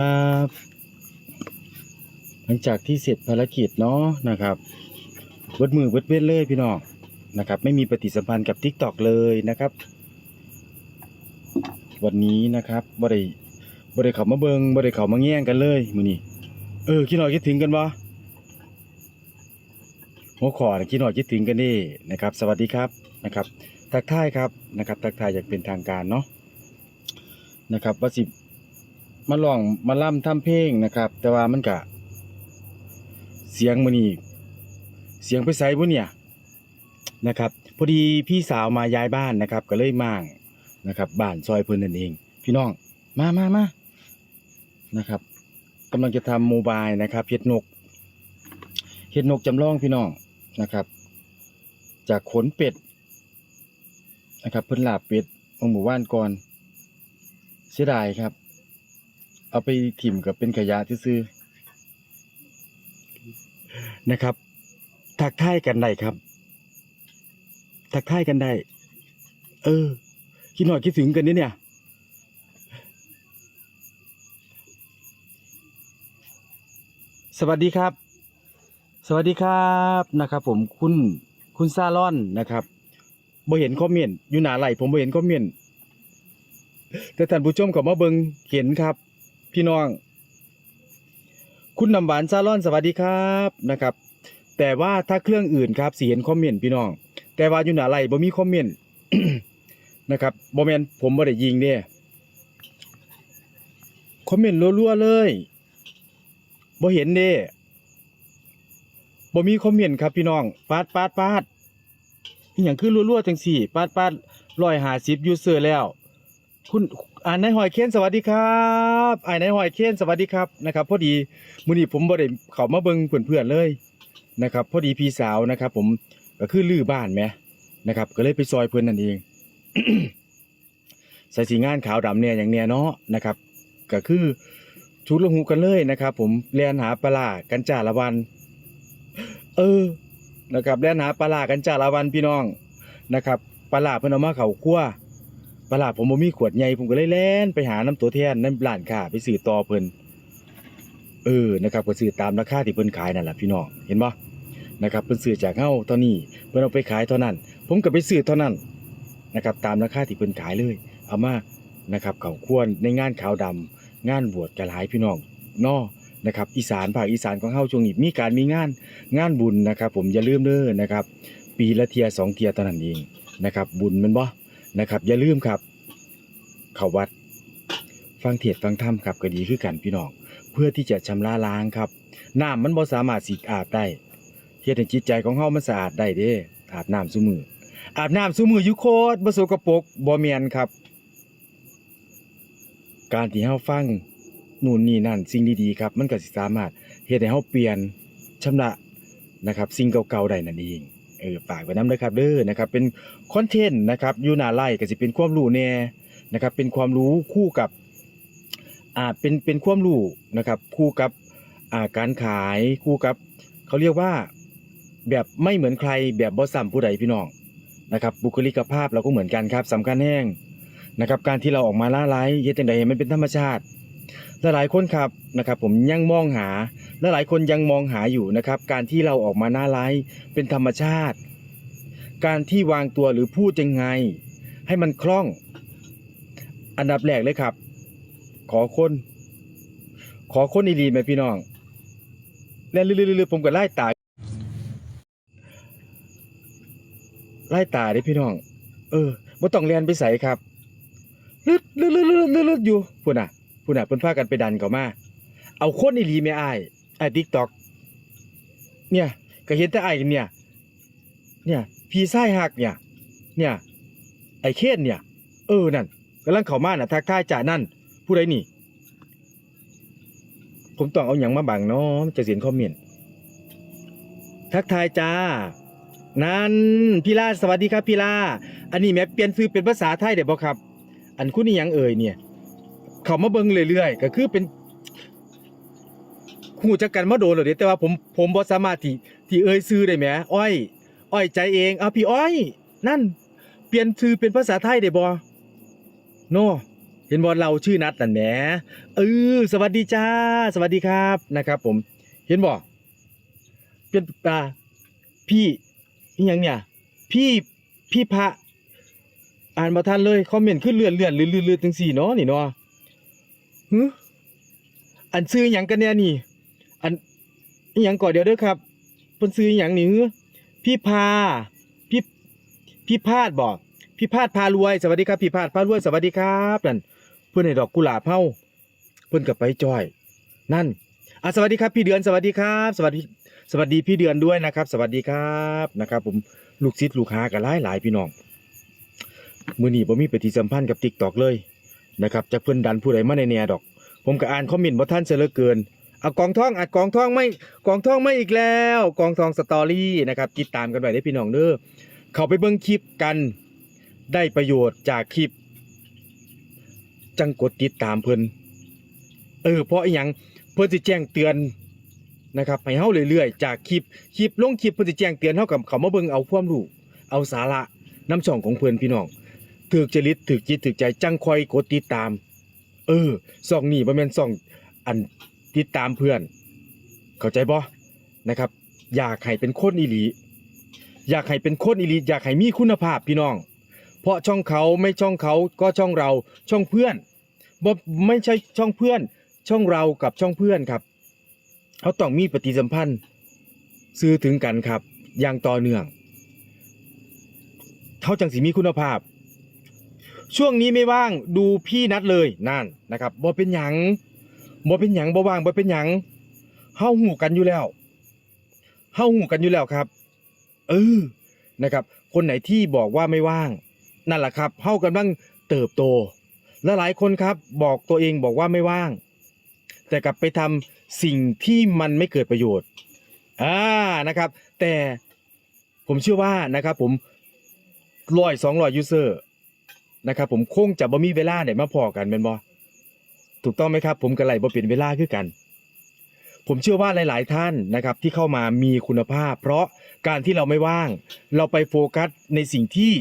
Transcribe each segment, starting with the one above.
ครับหลังจากที่เสร็จภารกิจเนาะนะครับเบิดมือเบิดเว้นเลยพี่น้องนะครับ ไม่มีปฏิสัมพันธ์กับ Tik t o อกเลยนะครับ วันนี้นะครับบ่ได้บ่ได้เขามาเบิงบ่ได้เขามาแย่งกันเลยมื้อนี้เออคิดหน่อยคิดถึงกันบ่หัวข้อคิดหน่อยคิดถึงกันนี่นะครับ สวัสดีครับนะครับทักทายครับนะครับทักทายอย่างเป็นทางการเนาะนะครับว่าสิ มาลองมาล่ำทำเพลงนะครับ แต่ว่ามันกะ เสียงมันนี่เสียงไปไสบุเนี่ยนะครับพอดีพี่สาวมาย้ายบ้านนะครับ ก็เลยมั่งนะครับบ้านซอยเพิ่นนั่นเอง พี่น้องมามามานะครับกำลังจะทำโมบายนะครับเห็ดนกเห็ดนกจำลองพี่น้องนะครับ จากขนเป็ดนะครับเพิ่นลาบเป็ดเมื่อหมู่บ้านก่อนเสียดายครับ เอาไปถิ่มกับเป็นขยะที่ซื่อนะครับ ทักทายกันได้ครับ ทักทายกันได้ เออ คิดหน่อยคิดถึงกันนี่เนี่ยสวัสดีครับ สวัสดีครับนะครับ ผมคุณคุณซาลอนนะครับบ่เห็นคอมเมนต์อยู่หนาไหลผมบ่เห็นคอมเมนต์แต่ท่านผู้ชมก็มาเบิงเห็นครับ พี่น้อง คุณน้ำหวานซาลอนสวัสดีครับนะครับ แต่ว่าถ้าเครื่องอื่นครับสีเห็นคอมเมนต์พี่น้อง แต่ว่าอยู่หนาไหลบ่มีคอมเมนต์นะครับบ่แมนผมบ่ได้ยิงเด้คอมเมนต์รัวๆเลยบ่เห็นเด้บ่มีคอมเมนต์ครับพี่น้องปาดปาดปาดอหย่างคือรัวๆจังสี่ปาดปาด150ยูเซอร์แล้ว คุณอ่านนายหอยเคนสวัสดีครับอ่านนายหอยเคนสวัสดีครับนะครับ พอดีมื้อนี้ผมบ่ได้เข้ามาเบิ่งเพื่อนๆเลยนะครับ พอดีพี่สาวนะครับ ผมก็คือลื้อบ้านแหมนะครับ ก็เลยไปซอยเพิ่อนนั่นเองใส่สีงานขาวดำเนี่ยอย่างเนี้ยเนาะนะครับ ก็คือชุดละหูกันเลยนะครับ ผมเรียนหาปลากันจ่าละวัน เออนะครับเรียนหาปลากันจ่าละวันพี่น้องนะครับปลาร้าเพิ่นเอามาเข้าครัว ปลาผมบ่มีขวดใหญ่ผมก็เลยแล่นไปหาน้ำตัวแทนน้ำร้านค้าไปซื้อต่อเพิ่นเออนะครับก็ซื้อตามราคาที่เพิ่นขายนั่นแหละพี่น้องเห็นบ่นะครับเพิ่นซื้อจากเฮาเท่านี้เพิ่นเอาไปขายเท่านั้น ผมก็ไปซื้อเท่านั้นนะครับตามราคาที่เพิ่นขายเลย เอามานะครับเขาควรในงานขาวดำงานบวชกระหลายพี่น้องนอนะครับอีสานภาคอีสานของเฮาช่วงนี้มีการมีงานงานบุญนะครับ ผมอย่าลืมเด้อนะครับ ปีละเทียสองเทียเท่านั้นเองนะครับบุญมันบ่ นะครับ อย่าลืมครับ เข้าวัด ฟังเทศฟังธรรมครับก็ดีคือกันพี่น้อง เพื่อที่จะชำระล้างครับ น้ำมันบ่สามารถสิอาบได้เฮ็ดให้จิตใจของเฮามันสะอาดได้เด้อาบน้ำซุมือ อาบน้ำซุมืออยู่โคตรบ่สกปรกบ่แม่นครับ การที่เฮาฟังนู่นนี่นั่นสิ่งดีๆครับ มันก็สิสามารถเฮ็ดให้เฮาเปลี่ยนชำระนะครับ สิ่งเก่าๆได้นั่นเอง เออฝากไว้นำเด้อครับเด้อนะครับเป็นคอนเทนต์นะครับอยู่หน้าไล่ก็สิเป็นความรู้แน่นะครับเป็นความรู้คู่กับอ่าเป็นเป็นความรู้นะครับคู่กับอ่าการขายคู่กับเขาเรียกว่าแบบไม่เหมือนใครแบบบ่ซ้ำผู้ใดพี่น้องนะครับบุคลิกภาพเราก็เหมือนกันครับสำคัญแห้งนะครับการที่เราออกมาล่าไล่เฮ็ดจังไดให้มันเป็นธรรมชาติ หลายๆคนครับนะครับผมยังมองหาและหลายคนยังมองหาอยู่นะครับ การที่เราออกมาหน้าไลฟ์เป็นธรรมชาติ การที่วางตัวหรือพูดยังไง ให้มันคล่อง อันดับแรกเลยครับ ขอคน ขอคนดีๆไหมพี่น้อง แล้วลือๆผมก็ไล่ตาไล่ตาด้พี่น้อง เออบ่ต้องเรียนไปใส่ครับลึดลึดลึดลึดลึดลึดอยู่พุ่นน่ะ พุ่นน่ะเพิ่นพากันไปดันเขามา เอาคนอีหลีแม่อ้ายไอ้ TikTok เนี่ย ก็เห็นแต่อ้ายเนี่ย เนี่ย พี่ไส้หักเนี่ย เนี่ย ไอ้เคนเนี่ย เออนั่นกำลังเข้ามาน่ะทักทายจ่านั่นผู้ใดนี่ ผมต้องเอาหยังมาบังเนาะมันจะเสียนคอมเมนต์ทักทายจ้า นั่นพี่ลาสวัสดีครับพี่ลาอันนี้แม่เปลี่ยนซื้อเป็นภาษาไทยได้บ่ครับ อันคุณนี่หยังเอ่ยเนี่ย เขามาเบิ่งเรื่อยๆก็คือเป็นหูจักกันมาโดนเลยเด้แต่ว่าผมผมบ่สามารถที่ที่เอ่ยซื้อได้แหมอ้อย อ้อยใจเองเอาพี่อ้อย นั่น เปลี่ยนชื่อเป็นภาษาไทยได้บ่โนเห็นบอลเราชื่อนัดนั่นแหมเออสวัสดีจ้า สวัสดีครับนะครับ ผม เห็นบ่เป็นปลาพี่นี่ยังเนี่ย พี่พี่พระอ่านมาทันเลยคอมเมนต์ขึ้นเลื่อนเลื่อนลื่นลื่นลื่นจังสี่เนาะนี่เนาะ ฮึอันซื้อหยังกันเนี่ยนี่ อันอหยังก่อนเดี๋ยวเด้อครับเพิ่นซื้อหยังนี่ฮึพี่พาพี่พี่พาดบอกพี่พาดพารวย สวัสดีครับพี่พาดพารวยสวัสดีครับนั่นเพิ่อนให้ดอกกุหลาบเฮาเพิ่อนก็ไปจอย นั่นอะสวัสดีครับพี่เดือนสวัสดีครับ สวัสดีสวัสดีพี่เดือนด้วยนะครับ สวัสดีครับนะครับ ผมลูกศิษย์ลูกหากันหลายหลายพี่น้องมื้อนี้บ่มีปฏิสัมพันธ์กับ TikTok เลย นะครับจากเพิ่อนดันผู้ใดมาในแนดอก ผมก็อ่านคอมเมนต์บ่ทันเสียเหลือเกินเอากองทองอัดกองทองไม่กองทองไม่อีกแล้ว กองทองสตอรี่นะครับติดตามกันไว้ได้พี่น้องเด้อเขาไปเบิ่งคลิปกันได้ประโยชน์จากคลิป จังกดติดตามเพิ่นเออเพราะอีหยังเพิ่นสิแจ้งเตือนนะครับให้เฮาเรื่อยๆจากคลิปคลิปลงคลิปเพิ่นสิแจ้งเตือนเฮากับเขามาเบิ่งเอาความรู้เอาสาระน้ำช่องของเพิ่นพี่น้อง ถูกจริตถูกจิตถูกใจจังคอยกดติดตาม เออซ่องนี่บ่แม่นซ่องอันติดตามเพื่อน เข้าใจบ่นะครับ อยากให้เป็นคนอีหลี อยากให้เป็นคนอีหลีอยากให้มีคุณภาพพี่น้อง เพราะช่องเขาไม่ช่องเขาก็ช่องเราช่องเพื่อนบ่ไม่ใช่ช่องเพื่อน ช่องเรากับช่องเพื่อนครับเขาต้องมีปฏิสัมพันธ์ซื้อถึงกันครับอย่างต่อเนื่องเขาจังสีมีคุณภาพ ช่วงนี้ไม่ว่างดูพี่นัดเลยนั่นนะครับบ่เป็นหยังบ่เป็นหยังบ่ว่างบ่เป็นหยังเฮาหูกันอยู่แล้วเฮาหูกันอยู่แล้วครับ เออนะครับ คนไหนที่บอกว่าไม่ว่าง นั่นแหละครับเฮากำลังเติบโต และหลายคนครับ บอกตัวเองบอกว่าไม่ว่าง แต่กลับไปทำสิ่งที่มันไม่เกิดประโยชน์อ่านะครับ แต่ผมเชื่อว่านะครับ ผมร้อยสองร้อยยูเซอร์ นะครับผมคงจะบ่มีเวลาเนี่ยมาพอกันเป็นบ่ถูกต้องไหมครับ ผมกระไรบ่เป็นเวลาคือกัน ผมเชื่อว่าหลาย ๆ ท่านนะครับที่เข้ามามีคุณภาพ เพราะการที่เราไม่ว่าง เราไปโฟกัสในสิ่งที่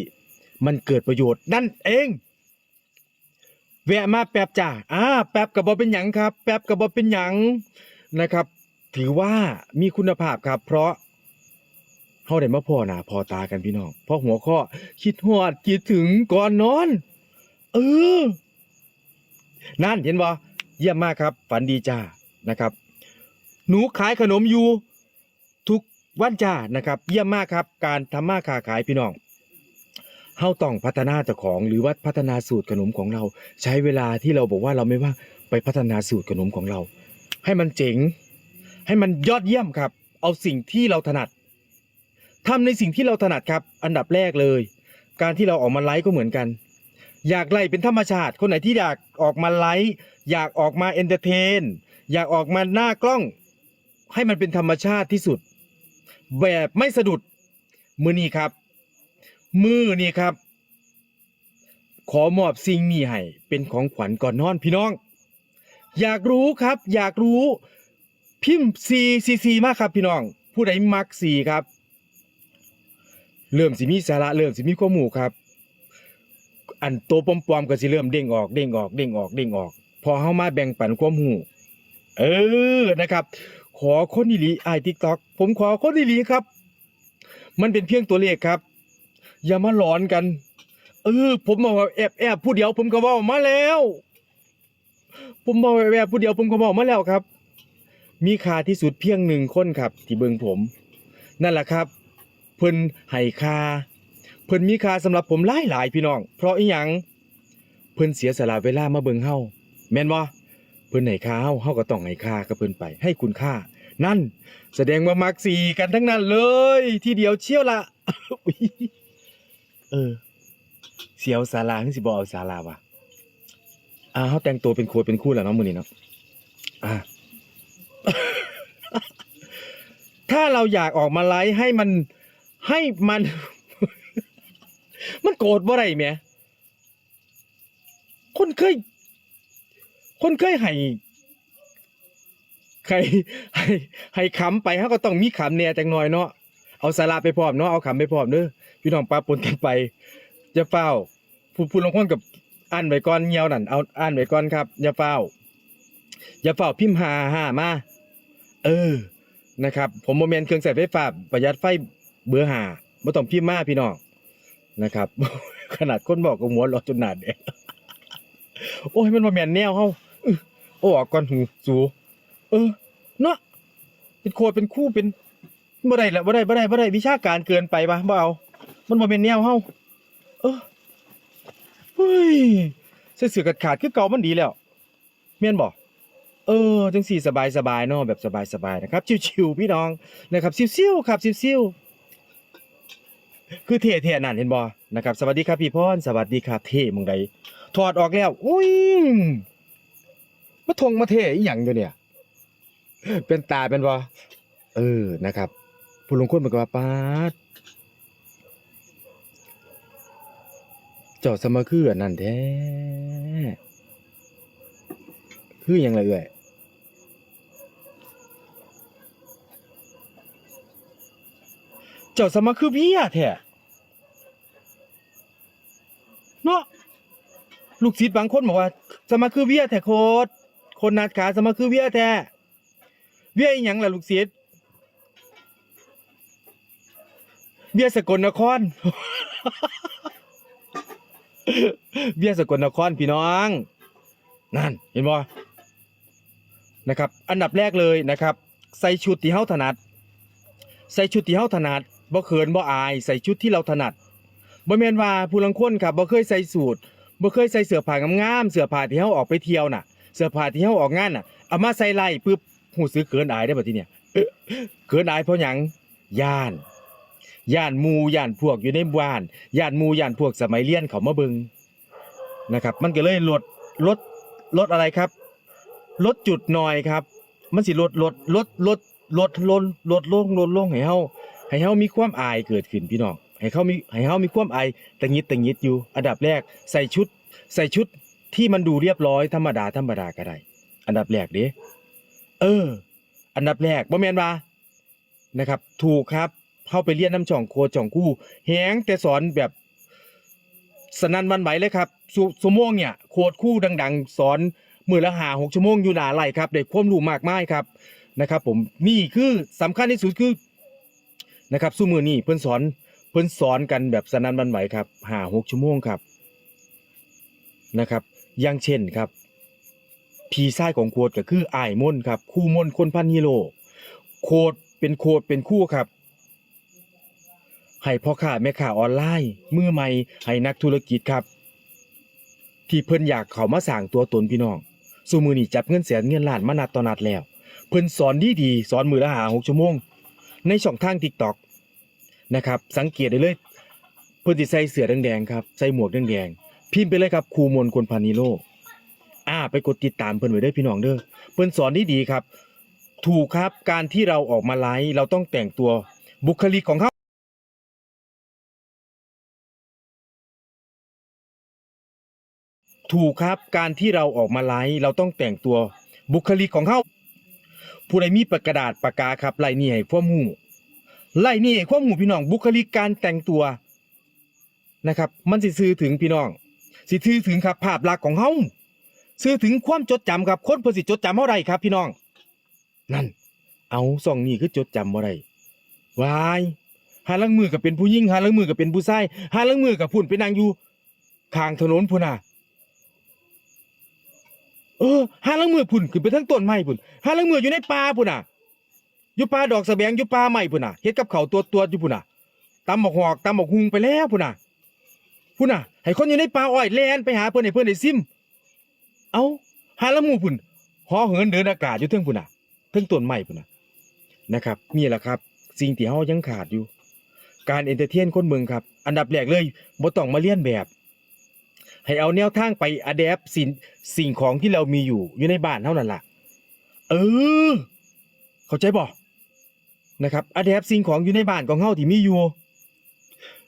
มันเกิดประโยชน์นั่นเองแวะมาแป๊บจ้าอ่าแป๊บกับบอเป็นหยังครับ แป๊บกับบอเป็นหยังนะครับ ถือว่ามีคุณภาพครับ เพราะ เขาได้มาพ่อหน้าพ่อตากันพี่น้องเพราะหัวข้อคิดหอดคิดถึงก่อนนอน เออ นั่นเห็นบ่เยี่ยมมากครับ ฝันดีจ้านะครับ หนูขายขนมอยู่ ทุกวันจ้านะครับ เยี่ยมมากครับ การทำมาค้าขายพี่น้องเฮาต้องพัฒนาเจ้าของหรือว่าพัฒนาสูตรขนมของเรา ใช้เวลาที่เราบอกว่าเราไม่ว่างไปพัฒนาสูตรขนมของเรา ให้มันเจ๋ง ให้มันยอดเยี่ยมครับ เอาสิ่งที่เราถนัด ทำในสิ่งที่เราถนัดครับ อันดับแรกเลย การที่เราออกมาไลฟ์ก็เหมือนกัน อยากไล่เป็นธรรมชาติ คนไหนที่อยากออกมาไลฟ์อยากออกมาเอนเตอร์เทนอยากออกมาหน้ากล้อง ให้มันเป็นธรรมชาติที่สุด แบบไม่สะดุดมือนี้ครับ มือนี่ครับ ขอมอบสิ่งนี้ให้เป็นของขวัญก่อนนอนพี่น้อง อยากรู้ครับ อยากรู้พิมพ์ซีซีซีมากครับพี่น้อง ผู้ใดมักสีครับ เริ่มสิมีสาระเริ่มสิมีข้อมูลครับ อันตัวปลอมๆก็สิเริ่มเด้งออกเด้งออกเด้งออกเด้งออก พอเฮามาแบ่งปันความรู้เออนะครับ ขอคนอีหลีไอทิกตอกผมขอคนอีหลีครับ มันเป็นเพียงตัวเลขครับ อย่ามาหลอนกัน เออ ผมบอกว่าแอบแอบผู้เดียวผมก็บอกมาแล้ว ผมบอกว่าแอบผู้เดียวผมก็บอกมาแล้วครับ มีค่าที่สุดเพียงหนึ่งคนครับ ที่เบิงผม นั่นแหละครับ เพิ่นให้ค่าเพิ่นมีค่าสำหรับผมหลายหลายพี่น้อง เพราะอีหยังเพิ่นเสียสละเวลามาเบิงเฮาแม่นบ่เพิ่นให้ค่าเฮาเฮาก็ต้องให้ค่ากับเพิ่นไป ให้คุณค่า นั่น แสดงว่ามักสีกันทั้งนั้นเลย ทีเดียวเชี่ยวละเออเสียวศาลาคือสิบ่เอาศาลาวะอ่าเฮาแต่งตัวเป็นโคตเป็นคู่แล้วเนาะมื้อนี้เนาะอ่าถ้าเราอยากออกมาไลฟ์ให้มัน ให้มัน มันโกรธบ่ได้แหมคนเคย คนเคยให้ใครให้ให้ขำไปฮาก็ต้องมีขำแหน่จังหน่อยเนาะเอาสาระไปพร้อมเนาะเอาขำไปพร้อมเด้อพี่น้องปะปนกันไปจะเฝ้าผู้ผู้ลงคนกับอ่านไว้ก่อนเหี่ยวนั่นเอาอ่านไว้ก่อนครับอย่าเฝ้าอย่าเฝ้าพิมพ์หาหามาเออนะครับ ผมโมเมนต์เครื่องใส่ไฟฟ้าประหยัดไฟ เบอร์หาบ่ต้องพิมพ์มาพี่น้องนะครับ ขนาดคนบอกก็หัวเรอจนหนาแดงโอ้ยมันบ่แมนแนวเฮาโอ้ออกก่อนหูสูเออเนาะเป็นโคเป็นคู่เป็นบ่ได้ละบ่ได้บ่ได้บ่ได้วิชาการเกินไปปะบ่เอา มันบ่เป็นแนวเฮาเออเฮ้ยเสื้อเสือขาดขาดคือเก่ามันดีแล้วแม่นบ่เออจังสี่สบายสบายเนาะแบบสบายสบายนะครับ ชิวๆพี่น้องนะครับซิวๆครับซิวๆ คือเท่ๆนั่นเห็นบ่นะครับสวัสดีครับพี่พรสวัสดีครับเท่มึงใดถอดออกแล้วอุ้ยมาทงมาเท่อีหยังอยู่เนี่ย เป็นตาเป็นบ่เออนะครับผู้ลงคนบอกว่าปาดเจ้าสมาคืออันนั้นแท้คือหยังไรเอ่ย จ้าสมาคือเบี้ยแท้เนาะลูกศิษย์บางคนบอกว่า สมาคือเบี้ยแท้โคตรคนนัดขาสมาคือเบี้ยแท้เบี้ยอีหยังล่ะลูกศิษย์เบียสกลนคร เบียสกลนครพี่น้อง นั่นเห็นบ่นะครับ อันดับแรกเลยนะครับ ใส่ชุดที่เฮาถนัด ใส่ชุดที่เฮาถนัด บ่เขินบ่อายใส่ชุดที่เราถนัดบ่แม่นว่าผู้ลังคนครับบ่เคยใส่สูทบ่เคยใส่เสื้อผ้างามๆเสื้อผ้าที่เฮาออกไปเที่ยวน่ะ เสื้อผ้าที่เฮาออกงานน่ะเอามาใส่ไล่ปึ๊บหูซื้อเขินอายได้บัดทีเนี่ยเขินอายเพราะหยังย่านย่านหมูย่านพวกอยู่ในบ้านย่านหมูย่านพวกสมัยเรียนเขามาเบิงนะครับ มันก็เลยลดลดลดอะไรครับ ลดจุดหน่อยครับ มันสิลดลดลดลดลดลดลดลงลดลงให้เฮา ให้เฮามีความอายเกิดขึ้นพี่น้องให้เขามีให้เฮามีความอายตะงิดตะงิดอยู่ อันดับแรกใส่ชุด ใส่ชุดที่มันดูเรียบร้อยธรรมดาธรรมดาก็ได้อันดับแรกเด้เออ อันดับแรกบ่แม่นว่านะครับ ถูกครับเข้าไปเรียนน้ำจ่องโคจ่องกู้แหงแต่สอนแบบสนันวันไหวเลยครับสุสมวงเนี่ยโคดคู่ดัง ๆ สอนมือละหาหกชั่วโมงอยู่หนาไหลครับได้ความรู้มากมายครับนะครับ ผมนี่คือสำคัญที่สุดคือ นะครับสู้มือนี่เพิ่นสอนเพิ่นสอนกันแบบสนันหวันไหวครับหาหกชั่วโมงครับนะครับอย่างเช่นครับพีไส้ของโคดก็คืออ้ายม่นครับ คู่ม่นคนพันฮีโร่โคดเป็นโคดเป็นคู่ครับให้พ่อค้าแม่ค้าออนไลน์มือใหม่ให้นักธุรกิจครับ ที่เพิ่นอยากเขามาสร้างตัวตนพี่น้องสู่มือนี่จับเงินแสนเงินล้านมานัดต่อนัดแล้ว เพิ่นสอนดีดีสอนมือละหาหกชั่วโมง ในช่องทาง TikTok นะครับ สังเกตได้เลยเพิ่อนสิใส่เสื้อแดงๆครับ ใส่หมวกแดงๆพิมพ์ไปเลยครับครูมนคนพานิโลอ่าไปกดติดตามเพิ่อนไว้เด้พี่น้องเด้อเพิ่อนสอนดีดีครับ ถูกครับการที่เราออกมาไลฟ์เราต้องแต่งตัวบุคลิกของเขาถูกครับการที่เราออกมาไลฟ์เราต้องแต่งตัวบุคลิกของเขา ผู้ใดมีปากกระดาษปากกาครับไล่นี่ให้ความหูไล่นี่ให้ความหูพี่น้องบุคลิกการแต่งตัวนะครับ มันสิซื้อถึงพี่น้อง สิซื้อถึงครับภาพลักษณ์ของเฮาซื้อถึงความจดจำครับคนเพิ่นสิจดจำเฮาได้ครับ พี่น้อง นั่น เอาส่องนี่คือจดจำบ่ได้วายหาลังมือกับเป็นผู้หญิงหาลังมือกับเป็นผู้ชายหาลังมือกับพุ่นไปนั่งอยู่ข้างถนนพุ่นน่ะ เออหาลังมือพุ่นขึ้นไปทั้งต้นไม้พุ่นหาลังมืออยู่ในป่าพุ่นน่ะอยู่ป่าดอกสะแบงอยู่ป่าไม้พุ่นน่ะเฮ็ดกับเขาตัวตัวอยู่พุ่นน่ะตำบักหอกตำบักฮุงไปแล้วพุ่นน่ะพุ่นน่ะให้คนอยู่ในป่าอ้อยแล่นไปหาเพิ่นให้เพิ่นได้ซิม เอาหาลังมือพุ่นหอเหินเดินอากาศอยู่เทิงพุ่นน่ะเทิงต้นไม้พุ่นน่ะนะครับนี่แหละครับ สิ่งที่เฮายังขาดอยู่ การเอนเตอร์เทนคนเมืองครับ อันดับแรกเลยบ่ต้องมาเลียนแบบ ให้เอาแนวทางไปอะแดปสิ่งสิ่งของที่เรามีอยู่อยู่ในบ้านเท่านั้นล่ะ เออ เข้าใจบ่นะครับอะแดปสิ่งของอยู่ในบ้านของเฮาที่มีอยู่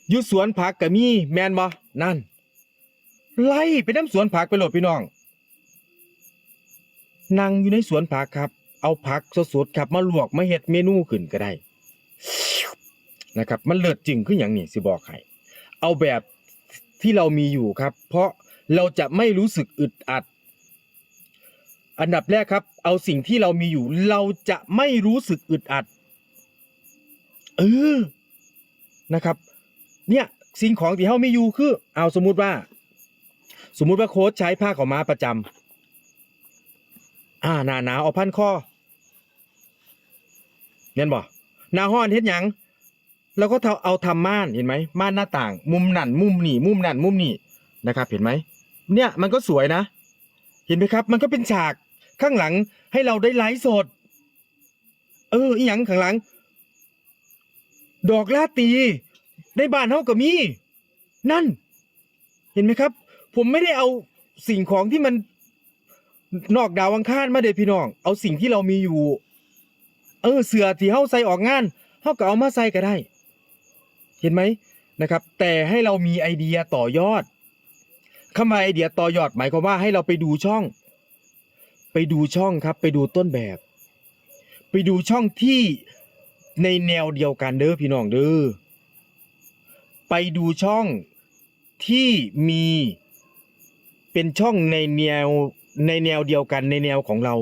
อยู่สวนผักก็มีแมนบ่นั่น ไล่ไปน้ำสวนผักไปโหลดพี่น้องนั่งอยู่ในสวนผักครับ เอาผักสดๆครับมาลวกมาเฮ็ดเมนูขึ้นก็ได้นะครับ มันเลิศจริงขึ้นอย่างนี้สิบอกให้เอาแบบ ที่เรามีอยู่ครับ เพราะเราจะไม่รู้สึกอึดอัด อันดับแรกครับ เอาสิ่งที่เรามีอยู่ เราจะไม่รู้สึกอึดอัด เออนะครับ เนี่ยสิ่งของที่เขามีอยู่คือ เอาสมมุติว่า สมมุติว่าโค้ชใช้ผ้าขาวม้าประจำอ่าหนาหนาวเอาพันคอเห็นบ่หนาห้อนเฮ็ดหยัง แล้วก็เอาเอาทำม่านเห็นไหมม่านหน้าต่าง มุมนั่นมุมนี่มุมนั่นมุมนี่นะครับ เห็นไหมเนี่ยมันก็สวยนะ เห็นไหมครับ มันก็เป็นฉากข้างหลังให้เราได้ไลฟ์สด เอออีหยังข้างหลัง ดอกลาตีในบ้านเฮาก็มีนั่น เห็นไหมครับ ผมไม่ได้เอาสิ่งของที่มันนอกดาวอังคารมาเด็ดพี่น้อง เอาสิ่งที่เรามีอยู่ เออเสือที่เฮาใส่ออกงานเฮาก็เอามาใส่ก็ได้ เห็นไหมนะครับ แต่ให้เรามีไอเดียต่อยอดคำว่าไอเดียต่อยอดหมายความว่าให้เราไปดูช่อง ไปดูช่องครับ ไปดูต้นแบบ ไปดูช่องที่ในแนวเดียวกันเด้อพี่น้องเด้อไปดูช่องที่มีเป็นช่องในแนวในแนวเดียวกันในแนวของเรา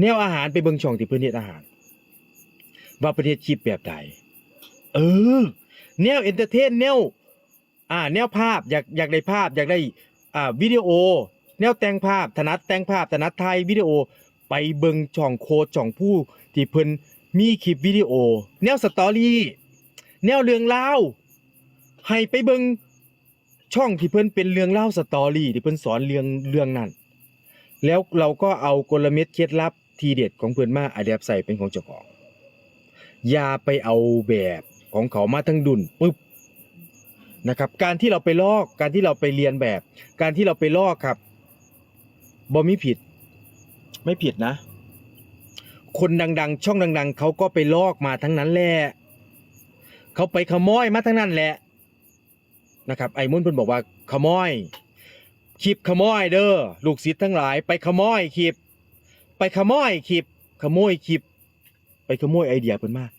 แนวอาหารไปเบิ่งช่องที่เพื่อนเฮ็ดอาหาร ว่าประเทศคลิปแบบใด เออ แนวเอนเตอร์เทนแนวอ่า แนวภาพอยากอยากได้ภาพอยากได้อ่าวิดีโอ แนวแต่งภาพถนัดแต่งภาพถนัดถ่ายวิดีโอไปเบิงช่องโคช่องผู้ที่เพิ่นมีคลิปวิดีโอ แนวสตอรี่แนวเรื่องเล่าให้ไปเบิงช่องที่เพิ่นเป็นเรื่องเล่าสตอรี่ที่เพิ่นสอนเรื่องเรื่องนั้นแล้วเราก็เอากลเม็ดเคล็ดลับทีเด็ดของเพิ่อนมาอัดแอปใส่เป็นของเจ้าของ อย่าไปเอาแบบ ของเขามาทั้งดุนปุ๊บนะครับ การที่เราไปลอกการที่เราไปเรียนแบบ การที่เราไปลอกครับบ่มีผิด ไม่ผิดนะ คนดัง ๆ ช่องดัง ๆเขาก็ไปลอกมาทั้งนั้นแหละเขาไปขโมยมาทั้งนั้นแหละนะครับ ไอ้มุ่นเพิ่นบอกว่าขโมยคลิปขโมยเด้อลูกศิษย์ทั้งหลาย ไปขโมยคลิป ไปขโมยคลิป ขโมยคลิป ไปขโมยไอเดียเพิ่นมาก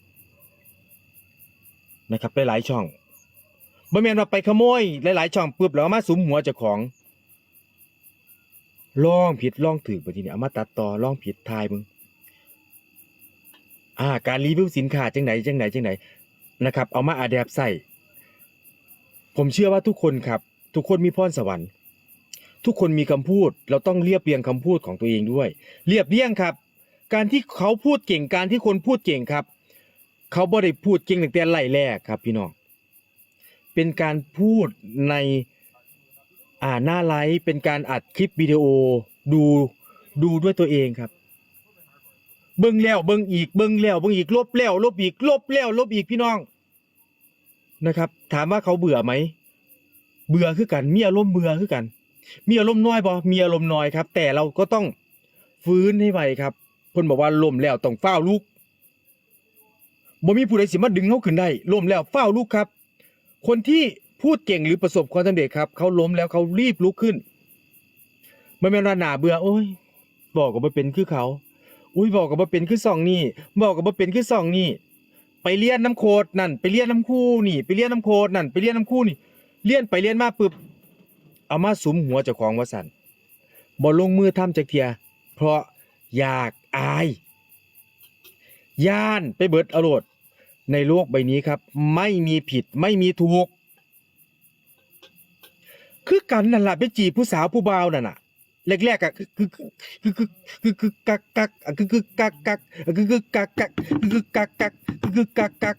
นะครับหลายๆช่องบ่แม่นว่าไปขโมยหลายๆช่องปุ๊บแล้วเอามาสุมหัวเจ้าของลองผิดลองถูกบัดทีนี้เอามาตัดต่อลองผิดทายมึงอ่า การรีวิวสินค้าจังไหนจังไหนจังไหนนะครับ เอามาอาแดบใส่ ผมเชื่อว่าทุกคนครับ ทุกคนมีพรสวรรค์ ทุกคนมีคำพูด เราต้องเรียบเรียงคำพูดของตัวเองด้วย เรียบเรียงครับ การที่เขาพูดเก่งการที่คนพูดเก่งครับ เขาบ่ได้พูดเก่งตั้งแต่ไล่แรกครับ พี่น้องเป็นการพูดในอ่าหน้าไลฟ์เป็นการอัดคลิปวิดีโอดูดูด้วยตัวเองครับ เบิ่งแล้วเบิ่งอีกเบิ่งแล้วเบิ่งอีกลบแล้วลบอีกลบแล้วลบอีกพี่น้องนะครับ ถามว่าเขาเบื่อไหมเบื่อคือกันมีอารมณ์เบื่อคือกัน มีอารมณ์น้อยบ่มีอารมณ์น้อยครับ แต่เราก็ต้องฟื้นให้ไวครับเพิ่นบอกว่าลมแล้วต้องฟ้าลุก บ่มีผู้ใดสิมาดึงเขาขึ้นได้ล้มแล้วฟ้าลุกครับ คนที่พูดเก่งหรือประสบความสำเร็จครับเขาล้มแล้วเขารีบลุกขึ้นมันเป็นว่าหนาเบื่อโอ้ย บอกก็บ่เป็นคือเขา อุ้ยบอกก็บ่เป็นคือซองนี่ บอกก็บ่เป็นคือซองนี่ ไปเรียนน้ำโคดนั่น ไปเรียนน้ำคู่นี่ ไปเรียนน้ำโคดนั่น ไปเรียนน้ำคู่นี่เรียนไปเรียนมาปึ๊บเอามาสุมหัวเจ้าของว่าสั่นบ่ลงมือทำจักเทีย เพราะอยากอาย ย่านไปเบิดอรรถ ในโลกใบนี้ครับ ไม่มีผิดไม่มีถูก คือกันนั่นแหละไปจีบผู้สาวผู้บ่าวนั่นน่ะแรกๆอะคือคือคือคือคือกักกักคือคือกักกักคือคือกักกักคือกักกักคือกักกัก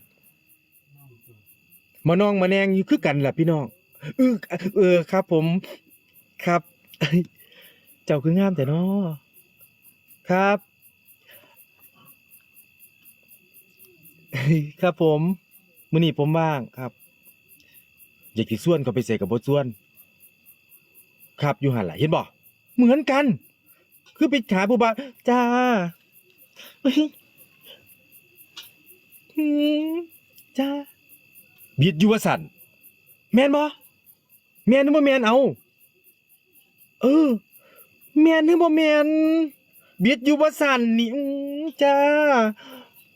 มาน้องมาแนงอยู่คือกันแหละพี่น้องเออเออครับ ผมครับ เจ้าคืองามแต่น้อครับ ครับผมมื้อนี้ผมว่างครับ อยากสิส่วนเขาไปใส่กับบ่ส่วน ครับอยู่หั่นล่ะเห็นบ่เหมือนกัน คือไปหาผู้บ่าวจ้าเฮ้ยหืมจ้าบิดอยู่ว่าสั่นแม่นบ่แม่นหรือบ่แม่นเอาเออแม่นหรือบ่แม่นบิดอยู่ว่าสั่นนี่อื้อจ้า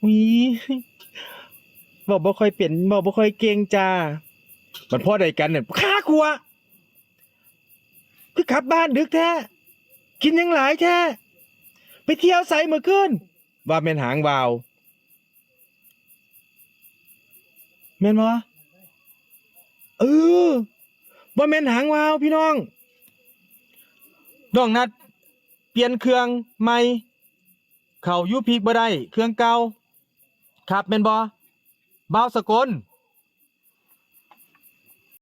วี บอกบ่ค่อยเป็นบอกบ่ค่อยเก่งจ้า มันพ่อใดกันเนี่ยค่าครัวคือขับบ้านดึกแท้ กินยังหลายแท้ ไปเที่ยวใสเมื่อคืนว่าแม่นหางวาวแม่นบ่เออว่าแม่นหางวาวพี่น้อง น้องนัด เปลี่ยนเครื่องใหม่ เขายูพีกบ่ได้ เครื่องเก่าครับแม่นบ่ บ่าวสกล